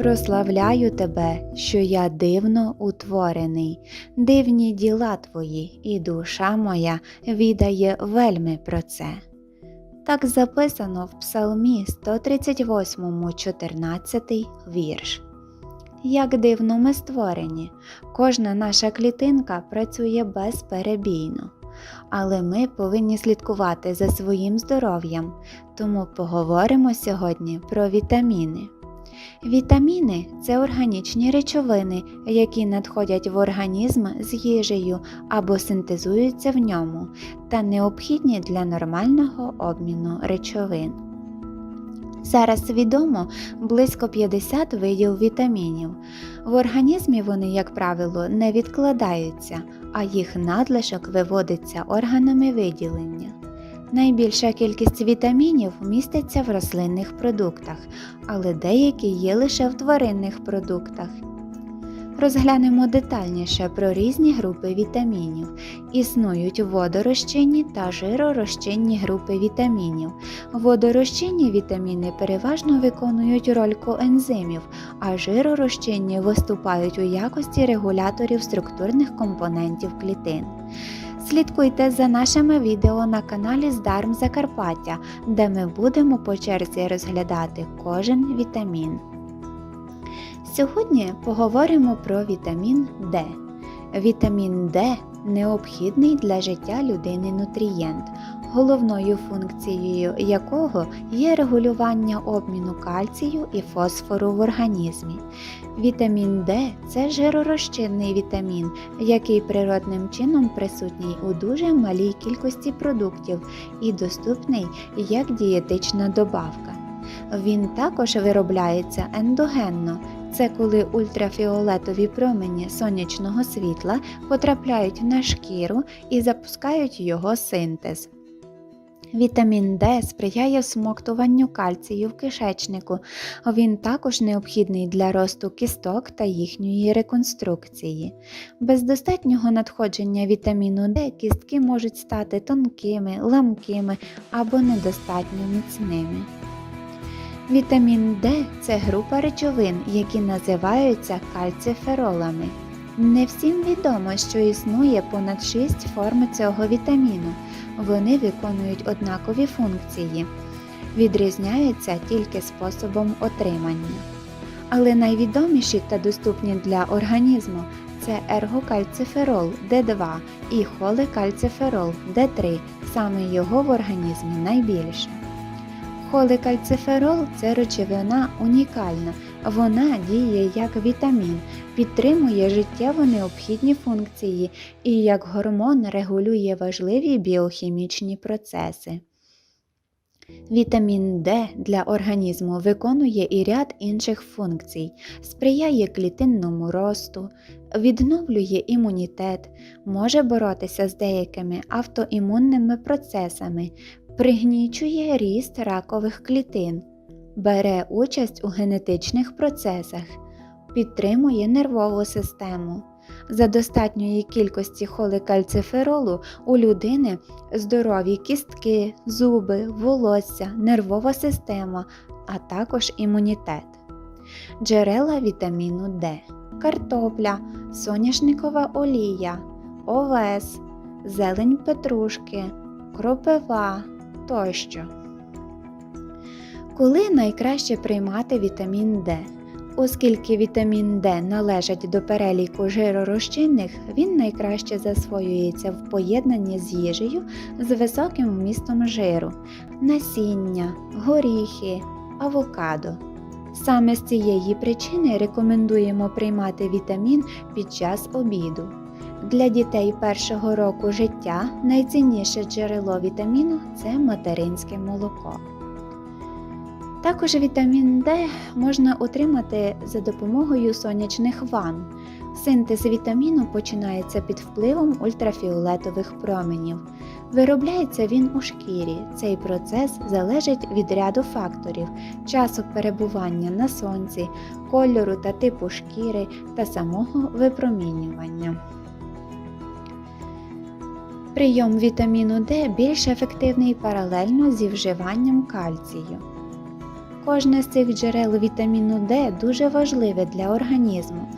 Прославляю тебе, що я дивно утворений, дивні діла твої, і душа моя відає вельми про це. Так записано в Псалмі 138, 14 вірш. Як дивно ми створені, кожна наша клітинка працює безперебійно, але ми повинні слідкувати за своїм здоров'ям, тому поговоримо сьогодні про вітаміни. Вітаміни це органічні речовини, які надходять в організм з їжею або синтезуються в ньому та необхідні для нормального обміну речовин. Зараз відомо близько 50 видів вітамінів. В організмі вони, як правило, не відкладаються, а їх надлишок виводиться органами виділення. Найбільша кількість вітамінів міститься в рослинних продуктах, але деякі є лише в тваринних продуктах. Розглянемо детальніше про різні групи вітамінів. Існують водорозчинні та жиророзчинні групи вітамінів. Водорозчинні вітаміни переважно виконують роль коензимів, а жиророзчинні виступають у якості регуляторів структурних компонентів клітин. Слідкуйте за нашими відео на каналі Здарм Закарпаття, де ми будемо по черзі розглядати кожен вітамін. Сьогодні поговоримо про вітамін Д. Вітамін Д необхідний для життя людини нутрієнт, головною функцією якого є регулювання обміну кальцію і фосфору в організмі. Вітамін Д це жиророзчинний вітамін, який природним чином присутній у дуже малій кількості продуктів і доступний як дієтична добавка. Він також виробляється ендогенно. Це коли ультрафіолетові промені сонячного світла потрапляють на шкіру і запускають його синтез. Вітамін Д сприяє всмоктуванню кальцію в кишечнику. Він також необхідний для росту кісток та їхньої реконструкції. Без достатнього надходження вітаміну Д кістки можуть стати тонкими, ламкими або недостатньо міцними. Вітамін Д це група речовин, які називаються кальциферолами. Не всім відомо, що існує понад 6 форм цього вітаміну. Вони виконують однакові функції, відрізняються тільки способом отримання. Але найвідоміші та доступні для організму це ергокальциферол Д2 і холикальциферол Д3, саме його в організмі найбільше. Холикальциферол це речовина унікальна. Вона діє як вітамін, підтримує життєво необхідні функції і як гормон регулює важливі біохімічні процеси. Вітамін Д для організму виконує і ряд інших функцій, сприяє клітинному росту, відновлює імунітет, може боротися з деякими автоімунними процесами, пригнічує ріст ракових клітин, бере участь у генетичних процесах, підтримує нервову систему. За достатньої кількості холикальциферолу у людини здорові кістки, зуби, волосся, нервова система, а також імунітет. Джерела вітаміну Д, картопля, соняшникова олія, овес, зелень петрушки, кропива тощо. Коли найкраще приймати вітамін Д? Оскільки вітамін Д належить до переліку жиророзчинних, він найкраще засвоюється в поєднанні з їжею з високим вмістом жиру, насіння, горіхи, авокадо. Саме з цієї причини рекомендуємо приймати вітамін під час обіду. Для дітей першого року життя найцінніше джерело вітаміну це материнське молоко. Також вітамін Д можна отримати за допомогою сонячних ванн. Синтез вітаміну починається під впливом ультрафіолетових променів. Виробляється він у шкірі. Цей процес залежить від ряду факторів, часу перебування на сонці, кольору та типу шкіри та самого випромінювання. Прийом вітаміну Д більш ефективний паралельно зі вживанням кальцію. Кожне з цих джерел вітаміну Д дуже важливе для організму.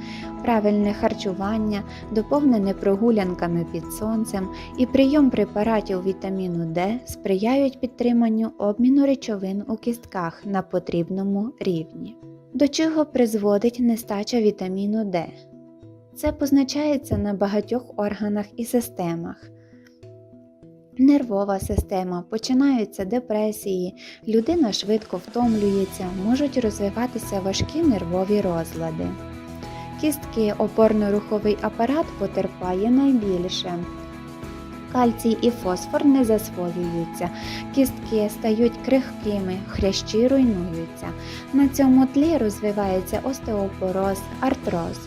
Правильне харчування, доповнене прогулянками під сонцем і прийом препаратів вітаміну Д сприяють підтриманню обміну речовин у кістках на потрібному рівні. До чого призводить нестача вітаміну Д? Це позначається на багатьох органах і системах. Нервова система, починаються депресії, людина швидко втомлюється, можуть розвиватися важкі нервові розлади. Кістки, опорно-руховий апарат потерпає найбільше. Кальцій і фосфор не засвоюються, кістки стають крихкими, хрящі руйнуються. На цьому тлі розвивається остеопороз, артроз.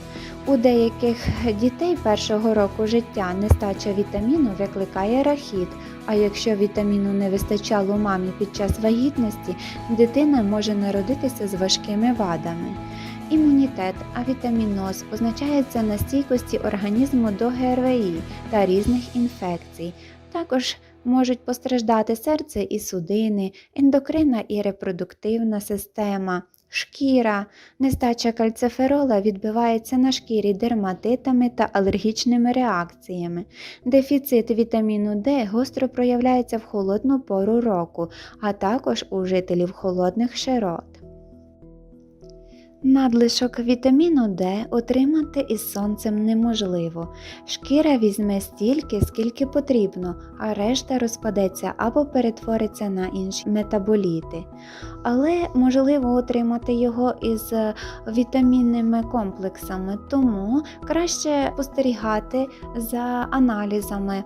У деяких дітей першого року життя нестача вітаміну викликає рахіт, а якщо вітаміну не вистачало мамі під час вагітності, дитина може народитися з важкими вадами. Імунітет, авітаміноз позначається на стійкості організму до ГРВІ та різних інфекцій. Також можуть постраждати серце і судини, ендокринна і репродуктивна система, шкіра. Нестача кальциферола відбивається на шкірі дерматитами та алергічними реакціями. Дефіцит вітаміну Д гостро проявляється в холодну пору року, а також у жителів холодних широт. Надлишок вітаміну Д отримати із сонцем неможливо. Шкіра візьме стільки, скільки потрібно, а решта розпадеться або перетвориться на інші метаболіти. Але можливо отримати його із вітамінними комплексами, тому краще спостерігати за аналізами.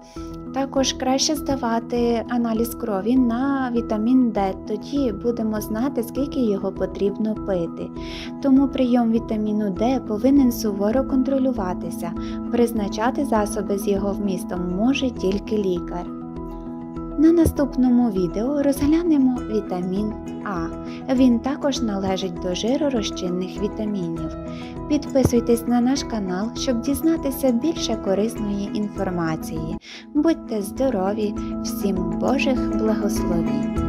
Також краще здавати аналіз крові на вітамін Д, тоді будемо знати, скільки його потрібно пити. Тому прийом вітаміну Д повинен суворо контролюватися. Призначати засоби з його вмістом може тільки лікар. На наступному відео розглянемо вітамін А. Він також належить до жиророзчинних вітамінів. Підписуйтесь на наш канал, щоб дізнатися більше корисної інформації. Будьте здорові! Всім Божих благословень!